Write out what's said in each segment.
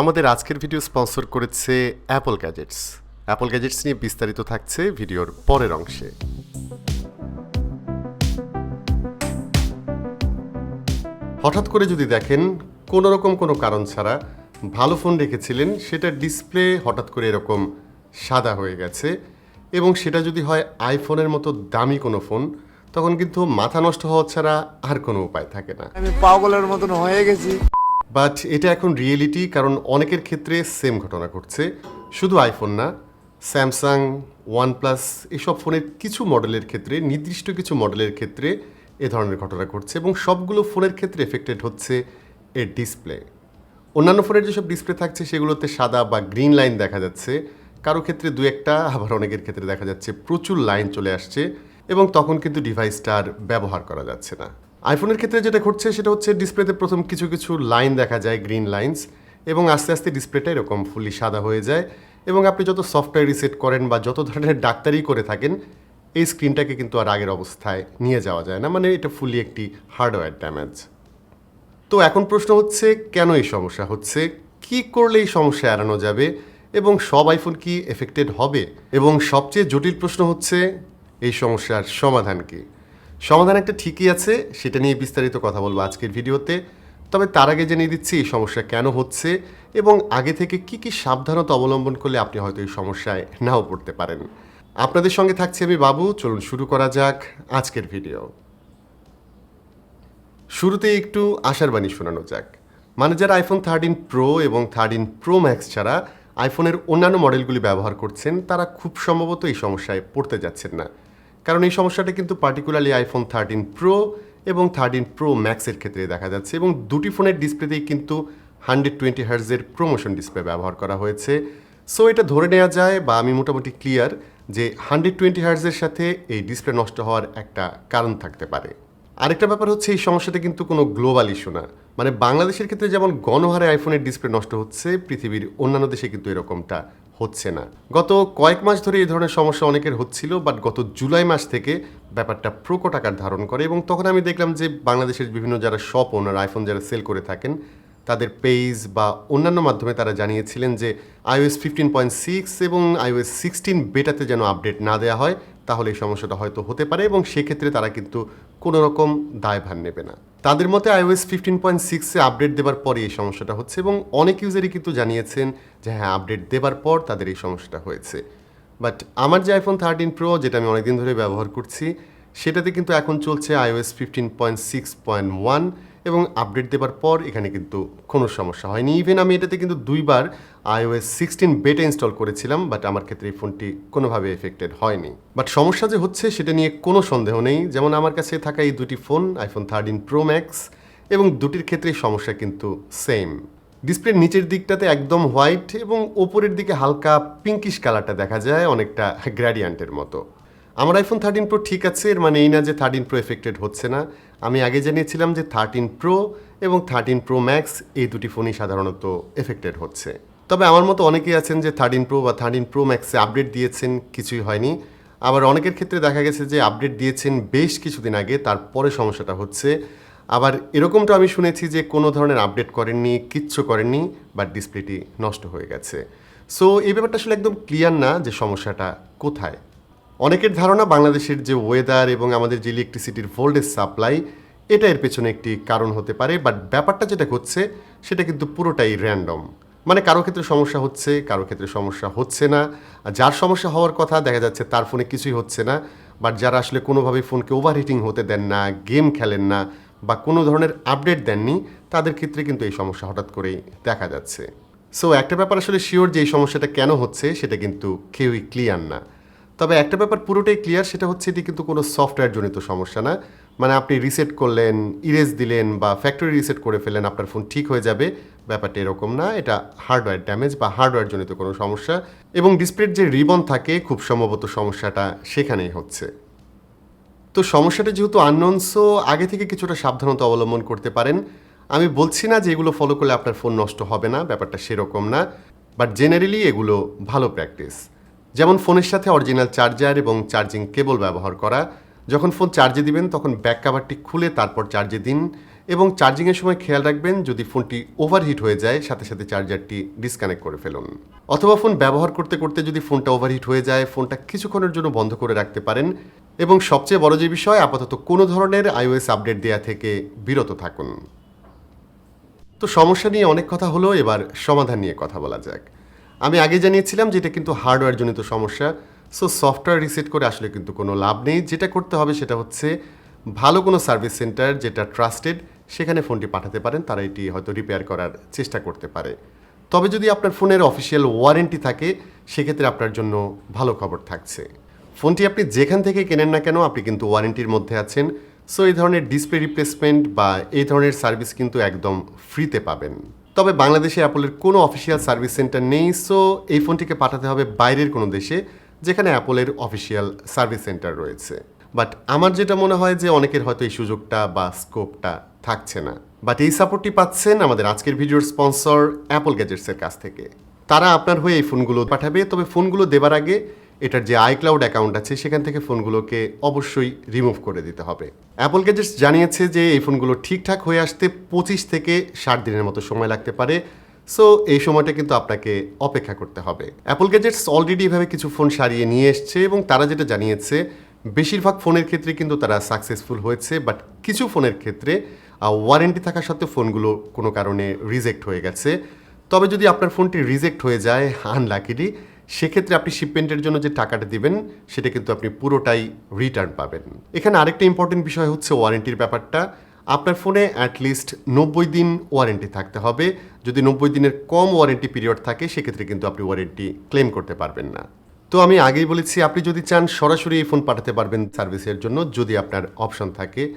আমাদের আজকের video sponsor করেছে অ্যাপল গ্যাজেটস অ্যাপল গ্যাজেটস নিয়ে বিস্তারিত থাকছে ভিডিওর পরের অংশে। হঠাৎ করে যদি দেখেন, কোনো রকম কোনো কারণ ছাড়া ভালো ফোন রেখেছিলেন সেটার ডিসপ্লে হঠাৎ করে এরকম সাদা হয়ে গেছে এবং সেটা যদি হয় আইফোনের মতো দামি কোনো ফোন, তখন কিন্তু মাথা নষ্ট হওয়া ছাড়া আর কোনো উপায় থাকে না। আমি পাগলের মতন হয়ে গেছি। বাট এটা এখন রিয়েলিটি, কারণ অনেকের ক্ষেত্রে সেম ঘটনা ঘটছে। শুধু আইফোন না, স্যামসাং, ওয়ানপ্লাস এসব ফোনের কিছু মডেলের ক্ষেত্রে, নির্দিষ্ট কিছু মডেলের ক্ষেত্রে এ ধরনের ঘটনা ঘটছে এবং সবগুলো ফোনের ক্ষেত্রে এফেক্টেড হচ্ছে এর ডিসপ্লে অন্যান্য ফোনের যেসব ডিসপ্লে থাকছে, সেগুলোতে সাদা বা গ্রিন লাইন দেখা যাচ্ছে। কারও ক্ষেত্রে দু একটা, আবার অনেকের ক্ষেত্রে দেখা যাচ্ছে প্রচুর লাইন চলে আসছে এবং তখন কিন্তু ডিভাইসটা আর ব্যবহার করা যাচ্ছে না। আইফোনের ক্ষেত্রে যেটা ঘটছে, সেটা হচ্ছে ডিসপ্লেতে প্রথম কিছু কিছু লাইন দেখা যায়, গ্রিন লাইন্স, এবং আস্তে আস্তে ডিসপ্লেটা এরকম ফুলি সাদা হয়ে যায়। এবং আপনি যত সফটওয়্যার রিসেট করেন বা যত ধরনের ডাক্তারি করে থাকেন, এই স্ক্রিনটাকে কিন্তু আর আগের অবস্থায় নিয়ে যাওয়া যায় না। মানে এটা ফুললি একটি হার্ডওয়্যার ড্যামেজ। তো এখন প্রশ্ন হচ্ছে, কেন এই সমস্যা হচ্ছে? কি করলে এই সমস্যা এড়ানো যাবে? এবং সব আইফোন কি এফেক্টেড হবে? এবং সবচেয়ে জটিল প্রশ্ন হচ্ছে, এই সমস্যার সমাধান কি? সমাধান একটা ঠিকই আছে, সেটা নিয়ে বিস্তারিত কথা বলব আজকের ভিডিওতে। তবে তার আগে জেনে দিচ্ছি এই সমস্যা কেন হচ্ছে এবং আগে থেকে কি কি সাবধানতা অবলম্বন করলে আপনি হয়তো এই সমস্যায় নাও পড়তে পারেন। আপনাদের সঙ্গে থাকছি আমি বাবু, চলুন শুরু করা যাক আজকের ভিডিও। শুরুতে একটু আশার বাণী শোনানো যাক। মানে যারা আইফোন থার্টিন প্রো এবং থার্টিন প্রো ম্যাক্স ছাড়া আইফোনের অন্যান্য মডেলগুলি ব্যবহার করছেন, তারা খুব সম্ভবত এই সমস্যায় পড়তে যাচ্ছেন না। কারণ এই সমস্যাটা কিন্তু পার্টিকুলারলি আইফোন থার্টিন প্রো এবং থার্টিন প্রো ম্যাক্সের ক্ষেত্রে দেখা যাচ্ছে এবং দুটি ফোনের ডিসপ্লেতেই কিন্তু হান্ড্রেড টোয়েন্টি হার্জের প্রোমোশন ডিসপ্লে ব্যবহার করা হয়েছে। সো এটা ধরে নেওয়া যায় বা আমি মোটামুটি ক্লিয়ার যে হান্ড্রেড টোয়েন্টি হার্জের সাথে এই ডিসপ্লে নষ্ট হওয়ার একটা কারণ থাকতে পারে। আরেকটা ব্যাপার হচ্ছে এই সমস্যাটা কিন্তু কোনো গ্লোবাল ইস্যু না। মানে বাংলাদেশের ক্ষেত্রে যেমন গণহারে আইফোনের ডিসপ্লে নষ্ট হচ্ছে, পৃথিবীর অন্যান্য দেশে কিন্তু এরকমটা হচ্ছে না। গত কয়েক মাস ধরে এই ধরনের সমস্যা অনেকের হচ্ছিল বাট গত জুলাই মাস থেকে ব্যাপারটা প্রকট আকার ধারণ করে এবং তখন আমি দেখলাম যে বাংলাদেশের বিভিন্ন যারা শপ ওনার আইফোন যারা সেল করে থাকেন, তাদের পেজ বা অন্যান্য মাধ্যমে তারা জানিয়েছিলেন যে আইওএস ফিফটিন পয়েন্ট সিক্স এবং আইওএস সিক্সটিন বেটাতে যেন আপডেট না দেওয়া হয়, তাহলে এই সমস্যাটা হয়তো হতে পারে এবং সেক্ষেত্রে তারা কিন্তু কোনো রকম দায়ভার নেবে না। তাদের মতে আইওএস ফিফটিন পয়েন্ট সিক্সে আপডেট দেবার পরে এই সমস্যাটা হচ্ছে এবং অনেক ইউজারই কিন্তু জানিয়েছেন যে হ্যাঁ আপডেট দেবার পর তাদের এই সমস্যাটা হয়েছে। বাট আমার যে আইফোন থার্টিন প্রো যেটা আমি অনেকদিন ধরে ব্যবহার করছি, সেটাতে কিন্তু এখন চলছে iOS fifteen point six point one এবং আপডেট দেওয়ার পর এখানে কিন্তু কোনো সমস্যা হয়নি। ইভেন আমি এটাতে কিন্তু দুইবার আইওএস সিক্সটিন বেটা ইনস্টল করেছিলাম বাট আমার ক্ষেত্রে এই ফোনটি কোনোভাবে এফেক্টেড হয়নি। বাট সমস্যা যে হচ্ছে, সেটা নিয়ে কোনো সন্দেহ নেই। যেমন আমার কাছে থাকা এই দুটি phone iPhone thirteen Pro Max এবং দুটির ক্ষেত্রে সমস্যা কিন্তু সেম ডিসপ্লের নিচের দিকটাতে একদম হোয়াইট এবং ওপরের দিকে হালকা পিঙ্কিশ কালারটা দেখা যায়, অনেকটা গ্র্যাডিয়ান্টের মতো। আমার আইফোন থার্টিন প্রো ঠিক আছে, এর মানে এই না যে থার্টিন প্রো এফেক্টেড হচ্ছে না। আমি আগে জানিয়েছিলাম যে থার্টিন প্রো এবং থার্টিন প্রো ম্যাক্স এই দুটি ফোনই সাধারণত এফেক্টেড হচ্ছে। তবে আমার মতো অনেকেই আছেন যে থার্টিন প্রো বা থার্টিন প্রো ম্যাক্সে আপডেট দিয়েছেন, কিছুই হয়নি। আবার অনেকের ক্ষেত্রে দেখা গেছে যে আপডেট দিয়েছেন বেশ কিছুদিন আগে, তারপরে সমস্যাটা হচ্ছে। আবার এরকমটা আমি শুনেছি যে কোনো ধরনের আপডেট করেননি, কিচ্ছু করেননি বা ডিসপ্লেটি নষ্ট হয়ে গেছে। সো এই ব্যাপারটা আসলে একদম ক্লিয়ার না যে সমস্যাটা কোথায়। অনেকের ধারণা বাংলাদেশের যে ওয়েদার এবং আমাদের যে ইলেকট্রিসিটির ভোল্টেজ সাপ্লাই এটা এর পেছনে একটি কারণ হতে পারে বাট ব্যাপারটা যেটা হচ্ছে সেটা কিন্তু পুরোটাই র্যান্ডম মানে কারও ক্ষেত্রে সমস্যা হচ্ছে, কারও ক্ষেত্রে সমস্যা হচ্ছে না। আর যার সমস্যা হওয়ার কথা, দেখা যাচ্ছে তার ফোনে কিছুই হচ্ছে না। বাট যারা আসলে কোনোভাবে ফোনকে ওভারহিটিং হতে দেন না গেম খেলেন না, বা কোনো ধরনের আপডেট দেননি, তাদের ক্ষেত্রে কিন্তু এই সমস্যা হঠাৎ করেই দেখা যাচ্ছে। সো একটা ব্যাপার আসলে শিওর যে এই সমস্যাটা কেন হচ্ছে, সেটা কিন্তু কেউই ক্লিয়ার না। তবে একটা ব্যাপার পুরোটাই ক্লিয়ার সেটা হচ্ছে এটি কিন্তু কোনো সফটওয়্যার জনিত সমস্যা না। মানে আপনি রিসেট করলেন ইরেজ দিলেন বা ফ্যাক্টরি রিসেট করে ফেলেন আপনার ফোন ঠিক হয়ে যাবে, ব্যাপারটা এরকম না। এটা হার্ডওয়্যার ড্যামেজ বা হার্ডওয়্যার জনিত কোনো সমস্যা। এবং ডিসপ্লের যে রিবন থাকে, খুব সম্ভবত সমস্যাটা সেখানেই হচ্ছে। তো সমস্যাটা যেহেতু আননোন আগে থেকে কিছুটা সাবধানতা অবলম্বন করতে পারেন। আমি বলছি না যে এগুলো ফলো করলে আপনার ফোন নষ্ট হবে না, ব্যাপারটা সেরকম না। বাট জেনারেলি এগুলো ভালো প্র্যাকটিস যেমন ফোনের সাথে অরিজিনাল চার্জার এবং চার্জিং কেবল ব্যবহার করা, যখন ফোন চার্জে দিবেন তখন ব্যাক কাভারটি খুলে তারপর চার্জে দিন এবং চার্জিংয়ের সময় খেয়াল রাখবেন যদি ফোনটি ওভারহিট হয়ে যায়, সাথে সাথে চার্জারটি ডিসকানেক্ট করে ফেলুন। অথবা ফোন ব্যবহার করতে করতে যদি ফোনটা ওভারহিট হয়ে যায়, ফোনটা কিছুক্ষণের জন্য বন্ধ করে রাখতে পারেন এবং সবচেয়ে বড় যে বিষয়, আপাতত কোনো ধরনের আইওএস আপডেট দেওয়া থেকে বিরত থাকুন। তো সমস্যা নিয়ে অনেক কথা হলো, এবার সমাধান নিয়ে কথা বলা যাক। আমি আগে জানিয়েছিলাম যে এটা কিন্তু হার্ডওয়্যার জনিত সমস্যা। সো সফটওয়্যার রিসেট করে আসলে কিন্তু কোনো লাভ নেই। যেটা করতে হবে সেটা হচ্ছে ভালো কোনো সার্ভিস সেন্টার যেটা ট্রাস্টেড সেখানে ফোনটি পাঠাতে পারেন। তারা এটি হয়তো রিপেয়ার করার চেষ্টা করতে পারে। তবে যদি আপনার ফোনের অফিসিয়াল ওয়ারেন্টি থাকে, সেক্ষেত্রে আপনার জন্য ভালো খবর থাকছে। ফোনটি আপনি যেখান থেকে কেনেন না কেন, আপনি কিন্তু ওয়ারেন্টির মধ্যে আছেন। সো এই ধরনের ডিসপ্লে রিপ্লেসমেন্ট বা এই ধরনের সার্ভিস কিন্তু একদম ফ্রিতে পাবেন। তবে বাংলাদেশে অ্যাপলের কোনো অফিসিয়াল সার্ভিস সেন্টার নেই, সো এই ফোনটিকে পাঠাতে হবে বাইরের কোনো দেশে, যেখানে অ্যাপলের অফিসিয়াল সার্ভিস সেন্টার রয়েছে। বাট আমার যেটা মনে হয় যে অনেকের হয়তো এই সুযোগটা বা স্কোপটা থাকছে না। বাট এই সাপোর্টটি পাচ্ছেন আমাদের আজকের ভিডিওর স্পন্সর অ্যাপল গ্যাজেটসের কাছ থেকে। তারা আপনার হয়ে এই ফোনগুলো পাঠাবে, তবে ফোনগুলো দেবার আগে এটার যে আইক্লাউড অ্যাকাউন্ট আছে, সেখান থেকে ফোনগুলোকে অবশ্যই রিমুভ করে দিতে হবে। অ্যাপল গ্যাজেটস জানিয়েছে যে, এই ফোনগুলো ঠিকঠাক হয়ে আসতে পঁচিশ থেকে ষাট দিনের মতো সময় লাগতে পারে। সো এই সময়টা কিন্তু আপনাকে অপেক্ষা করতে হবে। অ্যাপল গ্যাজেটস অলরেডি এভাবে কিছু ফোন সারিয়ে নিয়ে এসছে এবং তারা যেটা জানিয়েছে, বেশিরভাগ ফোনের ক্ষেত্রে কিন্তু তারা সাকসেসফুল হয়েছে বাট কিছু ফোনের ক্ষেত্রে ওয়ারেন্টি থাকা সত্ত্বেও ফোনগুলো কোনো কারণে রিজেক্ট হয়ে গেছে। তবে যদি আপনার ফোনটি রিজেক্ট হয়ে যায় আনলাকিলি সেক্ষেত্রে আপনি শিপমেন্টের জন্য যে টাকাটা দিবেন, সেটা কিন্তু আপনি পুরোটাই রিটার্ন পাবেন। এখানে আরেকটা ইম্পর্টেন্ট বিষয় হচ্ছে ওয়ারেন্টির ব্যাপারটা। আপনার ফোনে অ্যাটলিস্ট নব্বই দিন ওয়ারেন্টি থাকতে হবে। যদি নব্বই দিনের কম ওয়ারেন্টি পিরিয়ড থাকে, সেক্ষেত্রে কিন্তু আপনি ওয়ারেন্টি ক্লেম করতে পারবেন না। তো আমি আগেই বলেছি, আপনি যদি চান সরাসরি এই ফোন পাঠাতে পারবেন সার্ভিসের জন্য, যদি আপনার অপশন থাকে।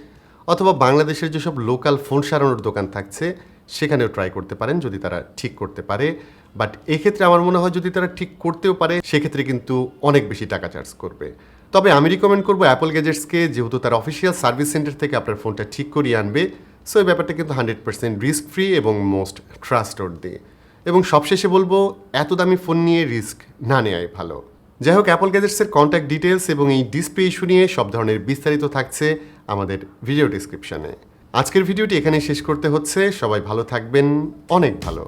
অথবা বাংলাদেশের যেসব লোকাল ফোন সারানোর দোকান থাকছে, সেখানেও ট্রাই করতে পারেন, যদি তারা ঠিক করতে পারে। বাট এক্ষেত্রে আমার মনে হয় যদি তারা ঠিক করতেও পারে, সেক্ষেত্রে কিন্তু অনেক বেশি টাকা চার্জ করবে। তবে আমি রিকমেন্ড করব অ্যাপল গ্যাজেটসকে যেহেতু তার অফিসিয়াল সার্ভিস সেন্টার থেকে আপনার ফোনটা ঠিক করিয়ে আনবে। সো এই ব্যাপারটা কিন্তু হান্ড্রেড পার্সেন্ট রিস্ক ফ্রি এবং মোস্ট ট্রাস্টড দিয়ে এবং সবশেষে বলব, এত দামি ফোন নিয়ে রিস্ক না নেওয়াই ভালো। যাই হোক অ্যাপল গ্যাজেটসের কন্ট্যাক্ট ডিটেলস এবং এই ডিসপ্লে ইস্যু নিয়ে সব ধরনের বিস্তারিত থাকছে আমাদের ভিডিও ডিসক্রিপশনে আজকের ভিডিওটি এখানেই শেষ করতে হচ্ছে। সবাই ভালো থাকবেন। অনেক ভালো।